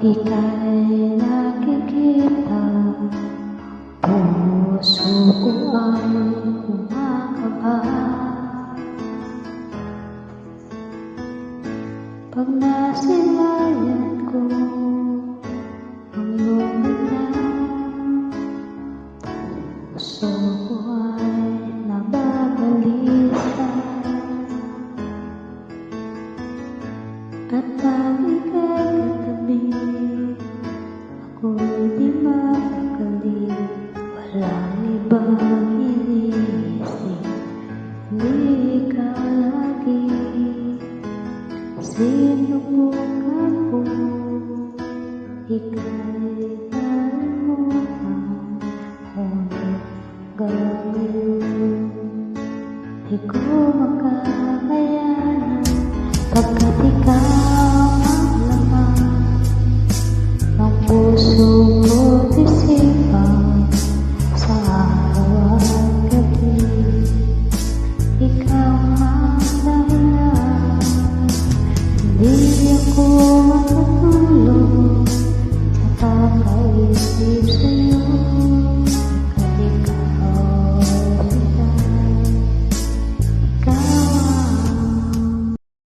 ika'y nakikita Puso ko ay kumakaba Pag ko ang Puso ko ay nababalisa At pag hati Sinupukanku Ikai tanmu Oleh galu Hiku makabayanan ketika lemah Ng puso 一起